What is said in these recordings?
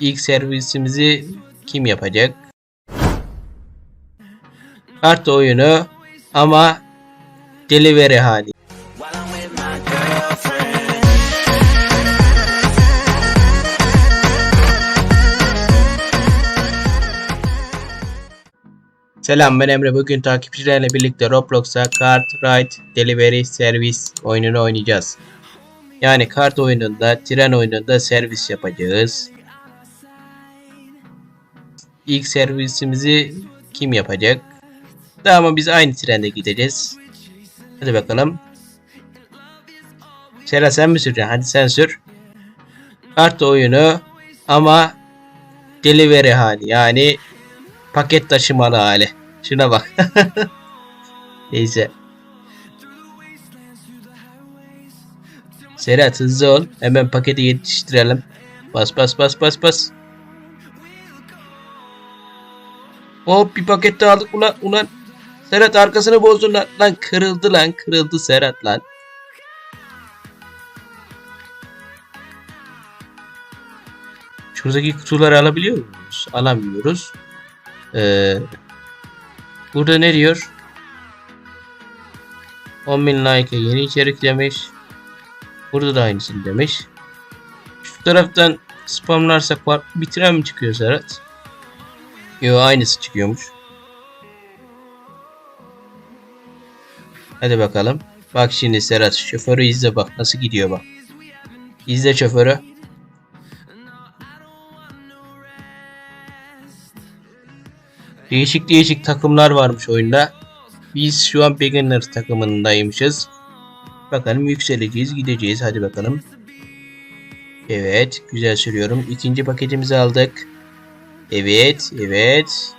İlk servisimizi kim yapacak? Kart oyunu ama delivery hali. Selam ben Emre. Bugün takipçilerle birlikte Roblox'a Kart Ride Delivery Service oyununu oynayacağız. Yani kart oyununda, tren oyununda servis yapacağız. İlk servisimizi kim yapacak? Daha ama biz aynı trende gideceğiz. Hadi bakalım. Sera sen mi süreceksin? Hadi sen sür. Kart oyunu ama delivery hali yani paket taşımalı hali. Şuna bak. Neyse. Serhat hızlı ol. Hemen paketi yetiştirelim. Bas bas bas bas bas. Hop bir paket daha aldık ulan ulan. Serhat arkasını bozdun lan. Lan kırıldı lan kırıldı Serhat lan. Şuradaki kutuları alabiliyor muyuz? Alamıyoruz. Ee, burada ne diyor? 10.000 like'a yeni içerik demiş. Burada da aynısını demiş. Şu taraftan spamlarsak var. Bitiren mi çıkıyor Serhat? Yo aynısı çıkıyormuş. Hadi bakalım. Bak şimdi Serhat şoförü izle bak nasıl gidiyor bak. İzle şoförü. Değişik değişik takımlar varmış oyunda. Biz şu an beginner takımındaymışız. Bakalım yükseleceğiz gideceğiz hadi bakalım. Evet güzel sürüyorum. İkinci paketimizi aldık. Evet evet.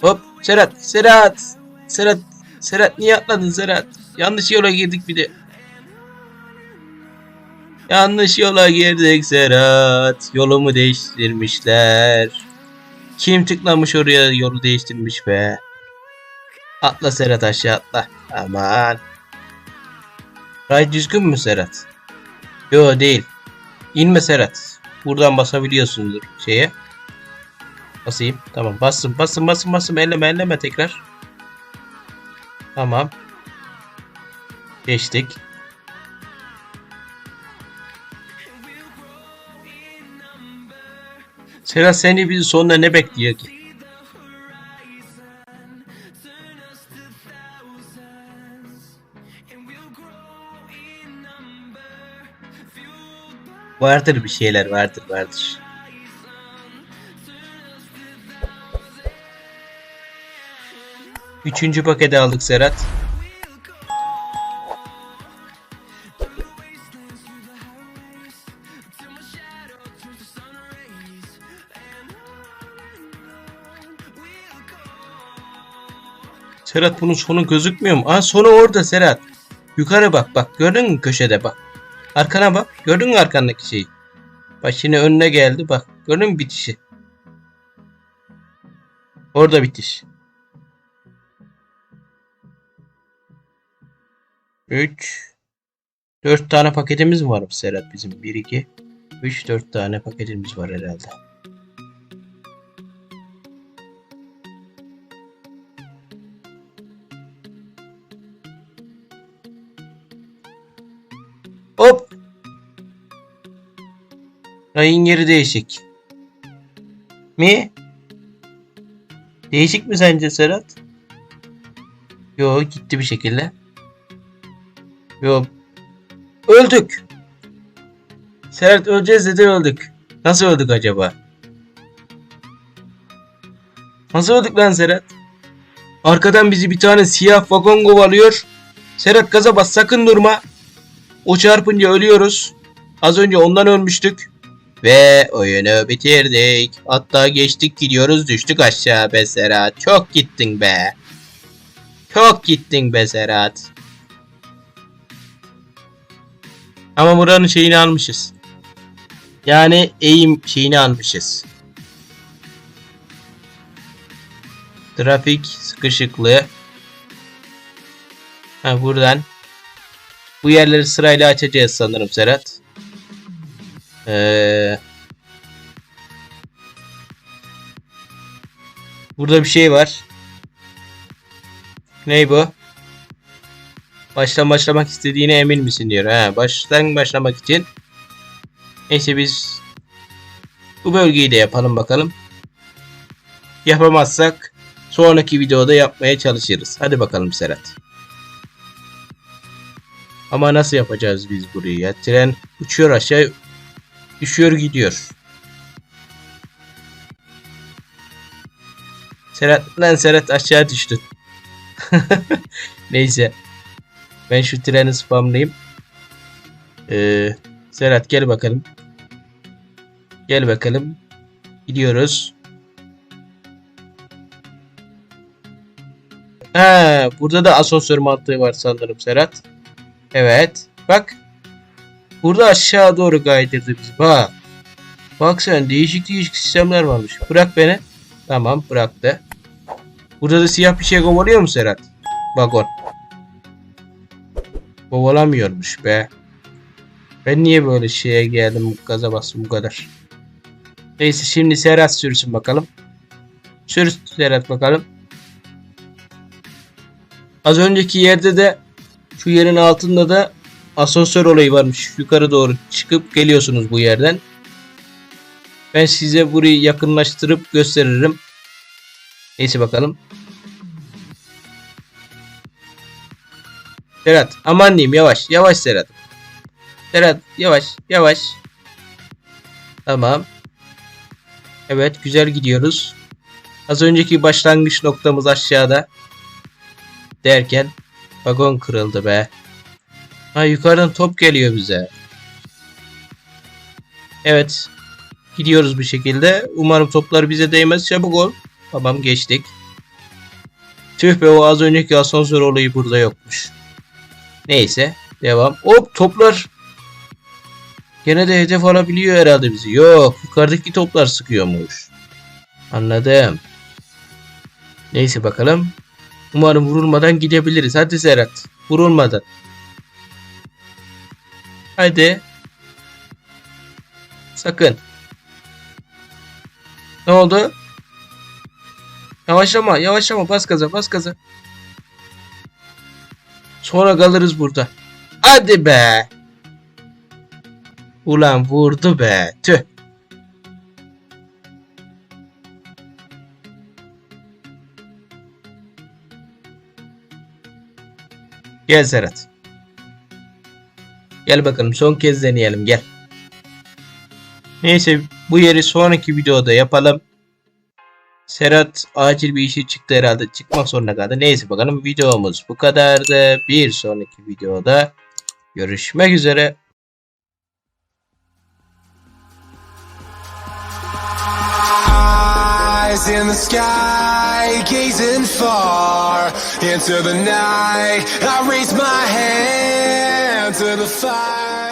Hop Serhat Serhat. Serhat Serhat niye atladın Serhat? Yanlış yola girdik bir de. Yanlış yola girdik Serhat. Yolumu değiştirmişler. Kim tıklamış oraya yolu değiştirmiş be. Atla Serhat aşağı atla. Aman. Ray düzgün mü Serhat? Yo değil. İnme Serhat. Buradan basabiliyorsundur şeye. Basayım. Tamam bastım bastım bastım bastım. Elleme elleme tekrar. Tamam. Geçtik. Serhat seni bir sonunda ne bekliyor ki? Vardır bir şeyler vardır vardır. Üçüncü paketi aldık Serhat. Serhat bunun sonu gözükmüyor mu? Aa sonu orada Serhat. Yukarı bak bak gördün mü köşede bak. Arkana bak. Gördün mü arkandaki şeyi? Bak yine önüne geldi bak. Gördün mü bitişi? Orada bitiş. 3 4 tane paketimiz mi var Serhat bizim? 1 2 3 4 tane paketimiz var herhalde. Rayın yeri değişik. Mi? Değişik mi sence Serhat? Yo gitti bir şekilde. Yo. Öldük. Serhat öleceğiz dedi öldük. Nasıl öldük acaba? Nasıl öldük lan Serhat? Arkadan bizi bir tane siyah vagon kovalıyor. Serhat gaza bas sakın durma. O çarpınca ölüyoruz. Az önce ondan ölmüştük. Ve oyunu bitirdik. Hatta geçtik gidiyoruz düştük aşağı be Serhat. Çok gittin be. Çok gittin be Serhat. Ama buranın şeyini almışız. Yani eğim şeyini almışız. Trafik sıkışıklığı. Ha buradan bu yerleri sırayla açacağız sanırım Serhat. Ee, burada bir şey var. Ne bu? Baştan başlamak istediğine emin misin diyor. Ha, baştan başlamak için. Neyse biz bu bölgeyi de yapalım bakalım. Yapamazsak sonraki videoda yapmaya çalışırız. Hadi bakalım Serhat. Ama nasıl yapacağız biz burayı ya? Tren uçuyor aşağı düşüyor gidiyor. Serhat lan Serhat aşağı düştü. Neyse. Ben şu treni spamlayayım. Ee, Serhat gel bakalım. Gel bakalım. Gidiyoruz. Ha, burada da asansör mantığı var sanırım Serhat. Evet. Bak. Burada aşağı doğru kaydırdı bizi. Bak. Bak sen değişik değişik sistemler varmış. Bırak beni. Tamam bıraktı. Burada da siyah bir şey kovalıyor mu Serhat? Vagon. Kovalamıyormuş be. Ben niye böyle şeye geldim gaza bastım bu kadar. Neyse şimdi Serhat sürsün bakalım. Sür Serhat bakalım. Az önceki yerde de şu yerin altında da asansör olayı varmış. Yukarı doğru çıkıp geliyorsunuz bu yerden. Ben size burayı yakınlaştırıp gösteririm. Neyse bakalım. Serhat aman diyeyim yavaş yavaş Serhat. Serhat yavaş yavaş. Tamam. Evet güzel gidiyoruz. Az önceki başlangıç noktamız aşağıda. Derken vagon kırıldı be. Ha yukarıdan top geliyor bize. Evet. Gidiyoruz bu şekilde. Umarım toplar bize değmez. Çabuk ol. Tamam geçtik. Tüh be o az önceki asansör olayı burada yokmuş. Neyse. Devam. Hop toplar. Gene de hedef alabiliyor herhalde bizi. Yok. Yukarıdaki toplar sıkıyormuş. Anladım. Neyse bakalım. Umarım vurulmadan gidebiliriz. Hadi Serhat. Vurulmadan. Hadi. Sakın. Ne oldu? Yavaşlama, yavaşlama. Bas gaza, bas gaza. Sonra kalırız burada. Hadi be. Ulan vurdu be. Tüh. Gel Serhat. Gel bakalım son kez deneyelim gel. Neyse bu yeri sonraki videoda yapalım. Serhat acil bir işi çıktı herhalde. Çıkmak zorunda kaldı. Neyse bakalım videomuz bu kadardı. Bir sonraki videoda görüşmek üzere. İn the sky, gazing far into the night. I raise my hand to the fire.